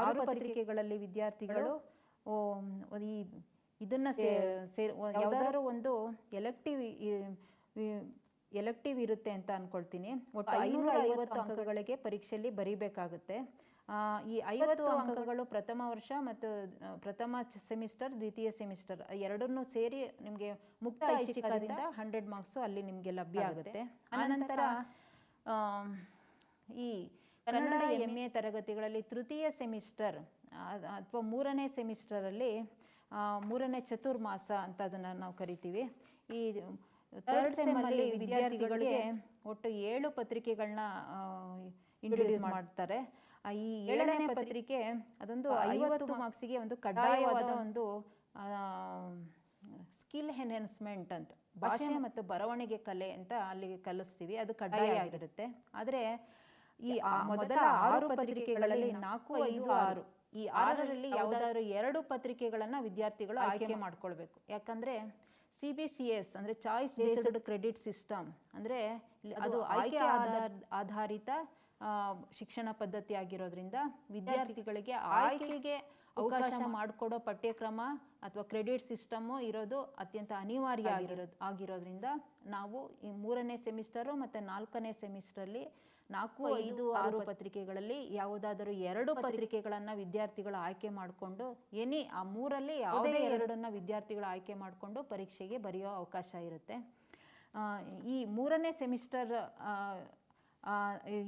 ಆರು ಪತ್ರಿಕೆಗಳಲ್ಲಿ ವಿದ್ಯಾರ್ಥಿಗಳು ಈ ಇದನ್ನು ಯಾವ್ದಾದ್ರು ಒಂದು ಎಲೆಕ್ಟಿವ್ ಎಲೆಕ್ಟಿವ್ ಇರುತ್ತೆ ಅಂತ ಅನ್ಕೊಳ್ತೀನಿ. ಒಟ್ಟು ಐನೂರ ಐವತ್ತು ಅಂಕಗಳಿಗೆ ಪರೀಕ್ಷೆಯಲ್ಲಿ ಬರೀಬೇಕಾಗುತ್ತೆ. ಆ, ಈ ಐವತ್ತು ಅಂಕಗಳು. ಪ್ರಥಮ ವರ್ಷ ಮತ್ತು ಪ್ರಥಮ ಸೆಮಿಸ್ಟರ್ ದ್ವಿತೀಯ ಸೆಮಿಸ್ಟರ್ ಎರಡನ್ನೂ ಸೇರಿ ನಿಮಗೆ ಮುಕ್ತ ಐಚ್ಛಿಕದಿಂದ ಹಂಡ್ರೆಡ್ ಮಾರ್ಕ್ಸು ಅಲ್ಲಿ ನಿಮಗೆ ಲಭ್ಯ ಆಗುತ್ತೆ. ಆನಂತರ ಈ ಕನ್ನಡ ಎಂ ಎ ತರಗತಿಗಳಲ್ಲಿ ತೃತೀಯ ಸೆಮಿಸ್ಟರ್ ಅಥವಾ ಮೂರನೇ ಸೆಮಿಸ್ಟರಲ್ಲಿ ಮೂರನೇ ಚತುರ್ಮಾಸ ಅಂತ ಅದನ್ನು ನಾವು ಕರಿತೀವಿ. ಈ ಥರ್ಡ್ ಸೆಮ್ಮಲ್ಲಿ ವಿದ್ಯಾರ್ಥಿಗಳಿಗೆ ಒಟ್ಟು ಏಳು ಪತ್ರಿಕೆಗಳನ್ನ ಇಂಟ್ರೊಡ್ಯೂಸ್ ಮಾಡ್ತಾರೆ. ಈ ಏಳನೇ ಪತ್ರಿಕೆ ಅದೊಂದು ಐವತ್ತು ಮಾರ್ಕ್ಸಿಗೆ ಒಂದು ಕಡ್ಡಾಯವಾದ ಒಂದು ಸ್ಕಿಲ್ ಎನ್ಹೆನ್ಸ್ಮೆಂಟ್ ಅಂತ ಭಾಷೆ ಮತ್ತು ಬರವಣಿಗೆ ಕಲೆ ಅಂತ ಅಲ್ಲಿ ಕಲಿಸ್ತೀವಿ. ಅದು ಕಡ್ಡಾಯ ಆಗಿರುತ್ತೆ. ಆದರೆ ಈ ಮೊದಲ ಆರು ಪತ್ರಿಕೆಗಳಲ್ಲಿ ನಾಲ್ಕು ಐದು ಆರು. ಈ ಆರರಲ್ಲಿ ಯಾವುದಾದ್ರು ಎರಡು ಪತ್ರಿಕೆಗಳನ್ನು ವಿದ್ಯಾರ್ಥಿಗಳು ಆಯ್ಕೆ ಮಾಡ್ಕೊಳ್ಬೇಕು. ಯಾಕಂದ್ರೆ ಸಿ ಬಿ ಸಿ ಎಸ್ ಅಂದ್ರೆ ಚಾಯ್ಸ್ ಬೇಸ್ಡ್ ಕ್ರೆಡಿಟ್ ಸಿಸ್ಟಮ್ ಅಂದ್ರೆ ಅದು ಆಯ್ಕೆ ಆಧಾರಿತ ಶಿಕ್ಷಣ ಪದ್ಧತಿ ಆಗಿರೋದ್ರಿಂದ ವಿದ್ಯಾರ್ಥಿಗಳಿಗೆ ಆಯ್ಕೆಗೆ ಅವಕಾಶ ಮಾಡಿಕೊಡೋ ಪಠ್ಯಕ್ರಮ ಅಥವಾ ಕ್ರೆಡಿಟ್ ಸಿಸ್ಟಮ್ ಇರೋದು ಅತ್ಯಂತ ಅನಿವಾರ್ಯ ಆಗಿರೋದು. ಆಗಿರೋದ್ರಿಂದ ನಾವು ಈ ಮೂರನೇ ಸೆಮಿಸ್ಟರು ಮತ್ತು ನಾಲ್ಕನೇ ಸೆಮಿಸ್ಟರಲ್ಲಿ ನಾಲ್ಕು ಐದು ಆರು ಪತ್ರಿಕೆಗಳಲ್ಲಿ ಯಾವುದಾದರೂ ಎರಡು ಪತ್ರಿಕೆಗಳನ್ನು ವಿದ್ಯಾರ್ಥಿಗಳು ಆಯ್ಕೆ ಮಾಡಿಕೊಂಡು ಎನಿ ಆ ಮೂರಲ್ಲಿ ಯಾವುದೇ ಎರಡನ್ನು ವಿದ್ಯಾರ್ಥಿಗಳು ಆಯ್ಕೆ ಮಾಡಿಕೊಂಡು ಪರೀಕ್ಷೆಗೆ ಬರೆಯೋ ಅವಕಾಶ ಇರುತ್ತೆ. ಆ, ಈ ಮೂರನೇ ಸೆಮಿಸ್ಟರ್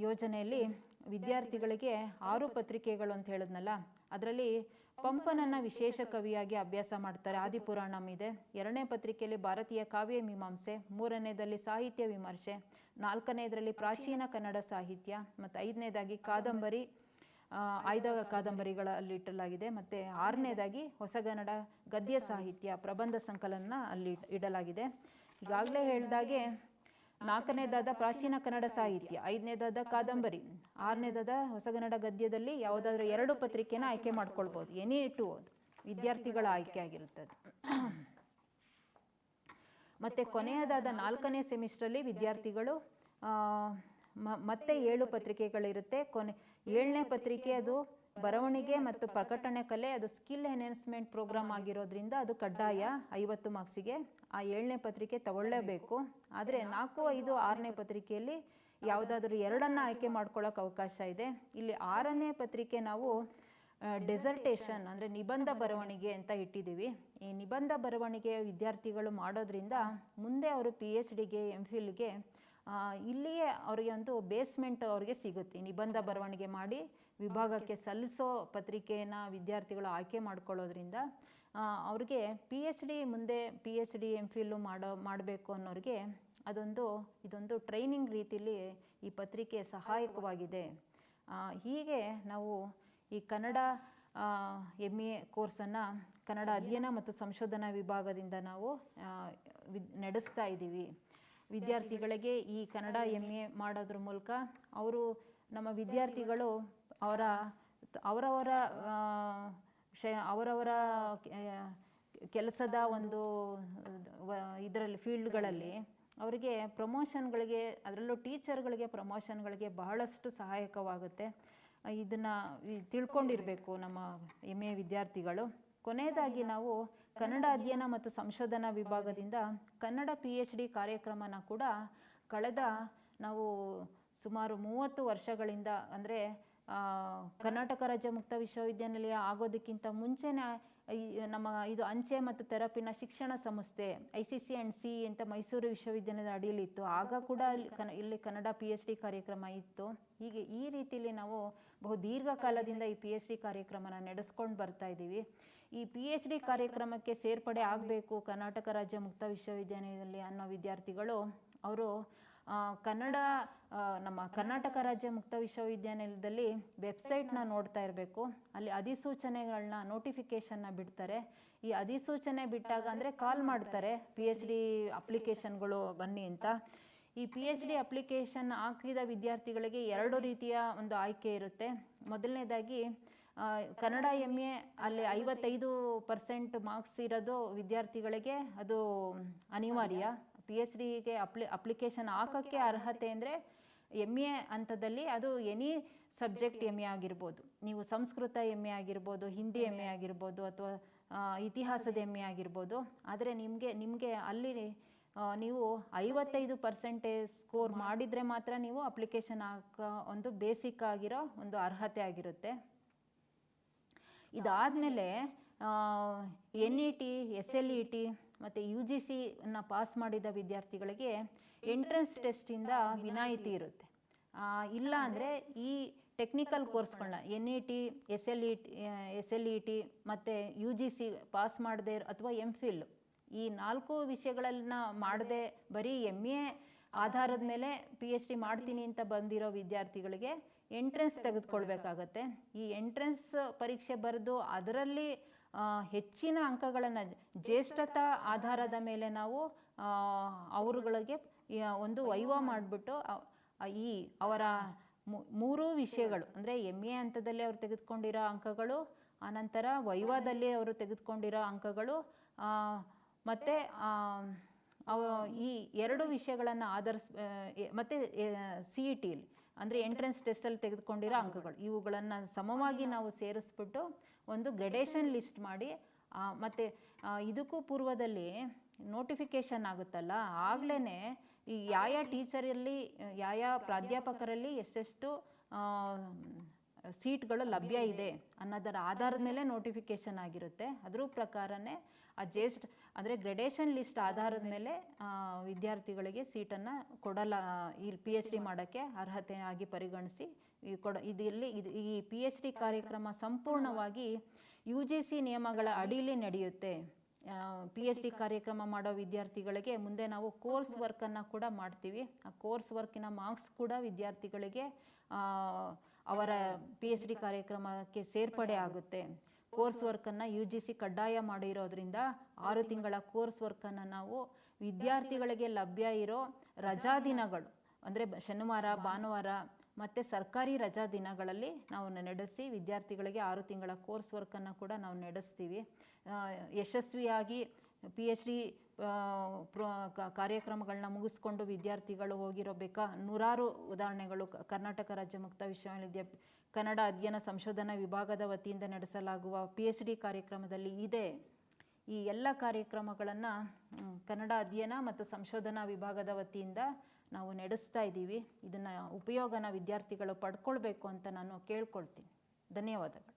ಯೋಜನೆಯಲ್ಲಿ ವಿದ್ಯಾರ್ಥಿಗಳಿಗೆ ಆರು ಪತ್ರಿಕೆಗಳು ಅಂತ ಹೇಳಿದ್ನಲ್ಲ ಅದರಲ್ಲಿ ಪಂಪನನ್ನ ವಿಶೇಷ ಕವಿಯಾಗಿ ಅಭ್ಯಾಸ ಮಾಡ್ತಾರೆ. ಆದಿಪುರಾಣಂ ಇದೆ. ಎರಡನೇ ಪತ್ರಿಕೆಯಲ್ಲಿ ಭಾರತೀಯ ಕಾವ್ಯ ಮೀಮಾಂಸೆ ಮೂರನೇದಲ್ಲಿ ಸಾಹಿತ್ಯ ವಿಮರ್ಶೆ ನಾಲ್ಕನೇದರಲ್ಲಿ ಪ್ರಾಚೀನ ಕನ್ನಡ ಸಾಹಿತ್ಯ ಮತ್ತು ಐದನೇದಾಗಿ ಕಾದಂಬರಿ ಆಯ್ದ ಕಾದಂಬರಿಗಳಲ್ಲಿ ಇಟ್ಟಲಾಗಿದೆ ಮತ್ತು ಆರನೇದಾಗಿ ಹೊಸಗನ್ನಡ ಗದ್ಯ ಸಾಹಿತ್ಯ ಪ್ರಬಂಧ ಸಂಕಲನ ಅಲ್ಲಿ ಇಡಲಾಗಿದೆ. ಈಗಾಗಲೇ ಹೇಳಿದಾಗೆ ನಾಲ್ಕನೇದಾದ ಪ್ರಾಚೀನ ಕನ್ನಡ ಸಾಹಿತ್ಯ ಐದನೇದಾದ ಕಾದಂಬರಿ ಆರನೇದಾದ ಹೊಸಗನ್ನಡ ಗದ್ಯದಲ್ಲಿ ಯಾವುದಾದ್ರೂ ಎರಡು ಪತ್ರಿಕೆನ ಆಯ್ಕೆ ಮಾಡ್ಕೊಳ್ಬೋದು ಎನಿ ಟು ವಿದ್ಯಾರ್ಥಿಗಳ ಆಯ್ಕೆ ಆಗಿರುತ್ತದೆ. ಮತ್ತು ಕೊನೆಯದಾದ ನಾಲ್ಕನೇ ಸೆಮಿಸ್ಟ್ರಲ್ಲಿ ವಿದ್ಯಾರ್ಥಿಗಳು ಮತ್ತೆ ಏಳು ಪತ್ರಿಕೆಗಳಿರುತ್ತೆ. ಕೊನೆ, ಏಳನೇ ಪತ್ರಿಕೆ ಅದು ಬರವಣಿಗೆ ಮತ್ತು ಪ್ರಕಟಣೆ ಕಲೆ, ಅದು ಸ್ಕಿಲ್ ಎನ್ಹೆನ್ಸ್ಮೆಂಟ್ ಪ್ರೋಗ್ರಾಮ್ ಆಗಿರೋದ್ರಿಂದ ಅದು ಕಡ್ಡಾಯ ಐವತ್ತು ಮಾರ್ಕ್ಸಿಗೆ. ಆ ಏಳನೇ ಪತ್ರಿಕೆ ತಗೊಳ್ಳೇಬೇಕು. ಆದರೆ ನಾಲ್ಕು, ಐದು, ಆರನೇ ಪತ್ರಿಕೆಯಲ್ಲಿ ಯಾವುದಾದ್ರೂ ಎರಡನ್ನು ಆಯ್ಕೆ ಮಾಡ್ಕೊಳ್ಳೋಕೆ ಅವಕಾಶ ಇದೆ. ಇಲ್ಲಿ ಆರನೇ ಪತ್ರಿಕೆ ನಾವು ಡೆಸರ್ಟೇಷನ್ ಅಂದರೆ ನಿಬಂಧ ಬರವಣಿಗೆ ಅಂತ ಇಟ್ಟಿದ್ದೀವಿ. ಈ ನಿಬಂಧ ಬರವಣಿಗೆ ವಿದ್ಯಾರ್ಥಿಗಳು ಮಾಡೋದ್ರಿಂದ ಮುಂದೆ ಅವರು ಪಿ ಎಚ್ ಡಿಗೆ ಎಂ ಫಿಲ್ಗೆ ಇಲ್ಲಿಯೇ ಅವರಿಗೆ ಒಂದು ಬೇಸ್ಮೆಂಟ್ ಅವ್ರಿಗೆ ಸಿಗುತ್ತೆ. ನಿಬಂಧ ಬರವಣಿಗೆ ಮಾಡಿ ವಿಭಾಗಕ್ಕೆ ಸಲ್ಲಿಸೋ ಪತ್ರಿಕೆಯನ್ನು ವಿದ್ಯಾರ್ಥಿಗಳು ಆಯ್ಕೆ ಮಾಡ್ಕೊಳ್ಳೋದ್ರಿಂದ ಅವ್ರಿಗೆ ಪಿ ಎಚ್ ಡಿ ಮುಂದೆ P H D M phil ಮಾಡೋ ಮಾಡಬೇಕು ಅನ್ನೋರಿಗೆ ಅದೊಂದು ಇದೊಂದು ಟ್ರೈನಿಂಗ್ ರೀತಿಯಲ್ಲಿ ಈ ಪತ್ರಿಕೆ ಸಹಾಯಕವಾಗಿದೆ. ಹೀಗೆ ನಾವು ಈ ಕನ್ನಡ ಎಂ ಎ ಕೋರ್ಸನ್ನು ಕನ್ನಡ ಅಧ್ಯಯನ ಮತ್ತು ಸಂಶೋಧನಾ ವಿಭಾಗದಿಂದ ನಾವು ನಡೆಸ್ತಾ ಇದ್ದೀವಿ. ವಿದ್ಯಾರ್ಥಿಗಳಿಗೆ ಈ ಕನ್ನಡ ಎಂ ಎ ಮಾಡೋದ್ರ ಮೂಲಕ ಅವರು ನಮ್ಮ ವಿದ್ಯಾರ್ಥಿಗಳು ಅವರ, ಅವರವರ ವಿಷಯ ಅವರವರ ಕೆಲಸದ ಒಂದು ಇದರಲ್ಲಿ, ಫೀಲ್ಡ್ಗಳಲ್ಲಿ ಅವರಿಗೆ ಪ್ರಮೋಷನ್ಗಳಿಗೆ, ಅದರಲ್ಲೂ ಟೀಚರ್ಗಳಿಗೆ ಪ್ರಮೋಷನ್ಗಳಿಗೆ ಬಹಳಷ್ಟು ಸಹಾಯಕವಾಗುತ್ತೆ. ಇದನ್ನು ತಿಳ್ಕೊಂಡಿರಬೇಕು ನಮ್ಮ ಎಂ ಎ ವಿದ್ಯಾರ್ಥಿಗಳು. ಕೊನೆಯದಾಗಿ ನಾವು ಕನ್ನಡ ಅಧ್ಯಯನ ಮತ್ತು ಸಂಶೋಧನಾ ವಿಭಾಗದಿಂದ ಕನ್ನಡ ಪಿ ಎಚ್ ಡಿ ಕಾರ್ಯಕ್ರಮನ ಕೂಡ ಕಳೆದ ನಾವು ಸುಮಾರು ಮೂವತ್ತು ವರ್ಷಗಳಿಂದ ಅಂದರೆ ಕರ್ನಾಟಕ ರಾಜ್ಯ ಮುಕ್ತ ವಿಶ್ವವಿದ್ಯಾನಿಲಯ ಆಗೋದಕ್ಕಿಂತ ಮುಂಚೆನೇ ನಮ್ಮ ಇದು ಅಂಚೆ ಮತ್ತು ಥೆರಪಿನ ಶಿಕ್ಷಣ ಸಂಸ್ಥೆ, I C C and C ಅಂತ ಮೈಸೂರು ವಿಶ್ವವಿದ್ಯಾಲಯದ ಅಡಿಯಲ್ಲಿ ಇತ್ತು. ಆಗ ಕೂಡ ಇಲ್ಲಿ ಕನ, ಇಲ್ಲಿ ಕನ್ನಡ ಪಿ ಎಚ್ ಡಿ ಕಾರ್ಯಕ್ರಮ ಇತ್ತು. ಹೀಗೆ ಈ ರೀತಿಯಲ್ಲಿ ನಾವು ಬಹು ದೀರ್ಘಕಾಲದಿಂದ ಈ ಪಿ ಎಚ್ ಡಿ ಕಾರ್ಯಕ್ರಮನ ನಡೆಸ್ಕೊಂಡು ಬರ್ತಾ ಇದ್ದೀವಿ. ಈ ಪಿ ಎಚ್ ಡಿ ಕಾರ್ಯಕ್ರಮಕ್ಕೆ ಸೇರ್ಪಡೆ ಆಗಬೇಕು ಕರ್ನಾಟಕ ರಾಜ್ಯ ಮುಕ್ತ ವಿಶ್ವವಿದ್ಯಾಲಯದಲ್ಲಿ ಅನ್ನೋ ವಿದ್ಯಾರ್ಥಿಗಳು, ಅವರು ಕನ್ನಡ ನಮ್ಮ ಕರ್ನಾಟಕ ರಾಜ್ಯ ಮುಕ್ತ ವಿಶ್ವವಿದ್ಯಾನಿಲಯದಲ್ಲಿ ವೆಬ್ಸೈಟ್ನ ನೋಡ್ತಾ ಇರಬೇಕು. ಅಲ್ಲಿ ಅಧಿಸೂಚನೆಗಳನ್ನ ನೋಟಿಫಿಕೇಷನ್ನ ಬಿಡ್ತಾರೆ. ಈ ಅಧಿಸೂಚನೆ ಬಿಟ್ಟಾಗ ಅಂದರೆ ಕಾಲ್ ಮಾಡ್ತಾರೆ ಪಿ ಎಚ್ ಡಿ ಅಪ್ಲಿಕೇಶನ್ಗಳು ಬನ್ನಿ ಅಂತ. ಈ ಪಿ ಎಚ್ ಡಿ ಅಪ್ಲಿಕೇಶನ್ ಹಾಕಿದ ವಿದ್ಯಾರ್ಥಿಗಳಿಗೆ ಎರಡು ರೀತಿಯ ಒಂದು ಆಯ್ಕೆ ಇರುತ್ತೆ. ಮೊದಲನೇದಾಗಿ ಕನ್ನಡ ಎಂ ಎ ಅಲ್ಲಿ ಐವತ್ತೈದು ಪರ್ಸೆಂಟ್ ಮಾರ್ಕ್ಸ್ ಇರೋದು ವಿದ್ಯಾರ್ಥಿಗಳಿಗೆ ಅದು ಅನಿವಾರ್ಯ. ಪಿ ಎಚ್ ಡಿಗೆ ಅಪ್ಲಿ ಅಪ್ಲಿಕೇಶನ್ ಹಾಕೋಕ್ಕೆ ಅರ್ಹತೆ ಅಂದರೆ ಎಂ ಎ ಹಂತದಲ್ಲಿ ಅದು ಎನಿ ಸಬ್ಜೆಕ್ಟ್ ಎಂ ಎ ಆಗಿರ್ಬೋದು. ನೀವು ಸಂಸ್ಕೃತ ಎಂ ಎ ಆಗಿರ್ಬೋದು ಹಿಂದಿ ಎಂ ಎ ಆಗಿರ್ಬೋದು ಅಥವಾ ಇತಿಹಾಸದ ಎಂ ಎ ಆಗಿರ್ಬೋದು. ಆದರೆ ನಿಮಗೆ ನಿಮಗೆ ಅಲ್ಲಿ ನೀವು ಐವತ್ತೈದು ಪರ್ಸೆಂಟೇಜ್ ಸ್ಕೋರ್ ಮಾಡಿದರೆ ಮಾತ್ರ ನೀವು ಅಪ್ಲಿಕೇಶನ್ ಹಾಕೋ ಒಂದು ಬೇಸಿಕ್ ಆಗಿರೋ ಒಂದು ಅರ್ಹತೆ ಆಗಿರುತ್ತೆ. ಇದಾದಮೇಲೆ N E T S L E T ಮತ್ತು ಯು ಜಿ ಸಿನ ಪಾಸ್ ಮಾಡಿದ ವಿದ್ಯಾರ್ಥಿಗಳಿಗೆ ಎಂಟ್ರೆನ್ಸ್ ಟೆಸ್ಟಿಂದ ವಿನಾಯಿತಿ ಇರುತ್ತೆ. ಇಲ್ಲ ಅಂದರೆ ಈ technical ಕೋರ್ಸ್ಗಳನ್ನ N E T S L E T S L E T ಮತ್ತು ಯು ಜಿ ಸಿ ಪಾಸ್ ಮಾಡದೆ ಅಥವಾ ಎಂ ಫಿಲ್ ಈ ನಾಲ್ಕು ವಿಷಯಗಳನ್ನ ಮಾಡದೆ ಬರೀ ಎಂ ಎ ಆಧಾರದ ಮೇಲೆ ಪಿ ಎಚ್ ಡಿ ಮಾಡ್ತೀನಿ ಅಂತ ಬಂದಿರೋ ವಿದ್ಯಾರ್ಥಿಗಳಿಗೆ ಎಂಟ್ರೆನ್ಸ್ ತೆಗೆದುಕೊಳ್ಬೇಕಾಗತ್ತೆ. ಈ ಎಂಟ್ರೆನ್ಸ್ ಪರೀಕ್ಷೆ ಬರೆದು ಅದರಲ್ಲಿ ಹೆಚ್ಚಿನ ಅಂಕಗಳನ್ನು ಜ್ಯೇಷ್ಠತ ಆಧಾರದ ಮೇಲೆ ನಾವು ಅವರುಗಳಿಗೆ ಒಂದು ವೈವಾ ಮಾಡಿಬಿಟ್ಟು ಈ ಅವರ ಮೂರು ವಿಷಯಗಳು, ಅಂದರೆ ಎಂ ಎ ಹಂತದಲ್ಲಿ ಅವರು ತೆಗೆದುಕೊಂಡಿರೋ ಅಂಕಗಳು ಆನಂತರ ವೈವಾದಲ್ಲಿ ಅವರು ತೆಗೆದುಕೊಂಡಿರೋ ಅಂಕಗಳು ಮತ್ತು ಅವ, ಈ ಎರಡು ವಿಷಯಗಳನ್ನು ಆಧರಿಸ್ ಮತ್ತೆ ಸಿ ಇ ಟಿಲಿ ಅಂದರೆ ಎಂಟ್ರೆನ್ಸ್ ಟೆಸ್ಟಲ್ಲಿ ತೆಗೆದುಕೊಂಡಿರೋ ಅಂಕಗಳು, ಇವುಗಳನ್ನು ಸಮವಾಗಿ ನಾವು ಸೇರಿಸ್ಬಿಟ್ಟು ಒಂದು ಗ್ರೆಡೇಷನ್ ಲಿಸ್ಟ್ ಮಾಡಿ ಮತ್ತು ಇದಕ್ಕೂ ಪೂರ್ವದಲ್ಲಿ ನೋಟಿಫಿಕೇಷನ್ ಆಗುತ್ತಲ್ಲ ಆಗಲೇ ಈ ಯಾವ ಟೀಚರಲ್ಲಿ ಯಾವ ಪ್ರಾಧ್ಯಾಪಕರಲ್ಲಿ ಎಷ್ಟೆಷ್ಟು ಸೀಟ್ಗಳು ಲಭ್ಯ ಇದೆ ಅನ್ನೋದರ ಆಧಾರದ ಮೇಲೆ ನೋಟಿಫಿಕೇಷನ್ ಆಗಿರುತ್ತೆ. ಅದ್ರ ಪ್ರಕಾರನೇ ಆ ಜೇಸ್ಟ್ ಅಂದರೆ ಗ್ರೆಡೇಷನ್ ಲಿಸ್ಟ್ ಆಧಾರದ ಮೇಲೆ ವಿದ್ಯಾರ್ಥಿಗಳಿಗೆ ಸೀಟನ್ನು ಕೊಡಲ, ಈ ಪಿ ಎಚ್ ಡಿ ಮಾಡೋಕ್ಕೆ ಅರ್ಹತೆ ಪರಿಗಣಿಸಿ ಕೊಡ ಇದಿಲ್ಲಿ ಇದು ಈ ಪಿ ಎಚ್ ಡಿ ಕಾರ್ಯಕ್ರಮ ಸಂಪೂರ್ಣವಾಗಿ ಯು ಜಿ ಸಿ ನಿಯಮಗಳ ಅಡಿಯಲ್ಲಿ ನಡೆಯುತ್ತೆ. ಪಿ ಎಚ್ ಡಿ ಕಾರ್ಯಕ್ರಮ ಮಾಡೋ ವಿದ್ಯಾರ್ಥಿಗಳಿಗೆ ಮುಂದೆ ನಾವು ಕೋರ್ಸ್ ವರ್ಕನ್ನು ಕೂಡ ಮಾಡ್ತೀವಿ. ಆ ಕೋರ್ಸ್ ವರ್ಕಿನ ಮಾರ್ಕ್ಸ್ ಕೂಡ ವಿದ್ಯಾರ್ಥಿಗಳಿಗೆ ಅವರ ಪಿ ಎಚ್ ಡಿ ಕಾರ್ಯಕ್ರಮಕ್ಕೆ ಸೇರ್ಪಡೆ ಆಗುತ್ತೆ. ಕೋರ್ಸ್ ವರ್ಕನ್ನು ಯು ಜಿ ಸಿ ಕಡ್ಡಾಯ ಮಾಡಿರೋದ್ರಿಂದ ಆರು ತಿಂಗಳ ಕೋರ್ಸ್ ವರ್ಕನ್ನು ನಾವು ವಿದ್ಯಾರ್ಥಿಗಳಿಗೆ ಲಭ್ಯ ಇರೋ ರಜಾ ದಿನಗಳು, ಅಂದರೆ ಶನಿವಾರ, ಭಾನುವಾರ ಮತ್ತು ಸರ್ಕಾರಿ ರಜಾ ದಿನಗಳಲ್ಲಿ ನಾವು ನಡೆಸಿ ವಿದ್ಯಾರ್ಥಿಗಳಿಗೆ ಆರು ತಿಂಗಳ ಕೋರ್ಸ್ ವರ್ಕನ್ನು ಕೂಡ ನಾವು ನಡೆಸ್ತೀವಿ. ಯಶಸ್ವಿಯಾಗಿ ಪಿ ಎಚ್ ಡಿ ಕಾರ್ಯಕ್ರಮಗಳನ್ನ ಮುಗಿಸ್ಕೊಂಡು ವಿದ್ಯಾರ್ಥಿಗಳು ಹೋಗಿರೋ ಬೇಕಾ ನೂರಾರು ಉದಾಹರಣೆಗಳು ಕರ್ನಾಟಕ ರಾಜ್ಯ ಮುಕ್ತ ವಿಶ್ವವಿದ್ಯಾಲಯ ಕನ್ನಡ ಅಧ್ಯಯನ ಸಂಶೋಧನಾ ವಿಭಾಗದ ವತಿಯಿಂದ ನಡೆಸಲಾಗುವ ಪಿ ಎಚ್ ಡಿ ಕಾರ್ಯಕ್ರಮದಲ್ಲಿ ಇದೆ. ಈ ಎಲ್ಲ ಕಾರ್ಯಕ್ರಮಗಳನ್ನು ಕನ್ನಡ ಅಧ್ಯಯನ ಮತ್ತು ಸಂಶೋಧನಾ ವಿಭಾಗದ ವತಿಯಿಂದ ನಾವು ನಡೆಸ್ತಾ ಇದ್ದೀವಿ. ಇದನ್ನು ಉಪಯೋಗನ ವಿದ್ಯಾರ್ಥಿಗಳು ಪಡ್ಕೊಳ್ಬೇಕು ಅಂತ ನಾನು ಕೇಳ್ಕೊಳ್ತೀನಿ. ಧನ್ಯವಾದಗಳು.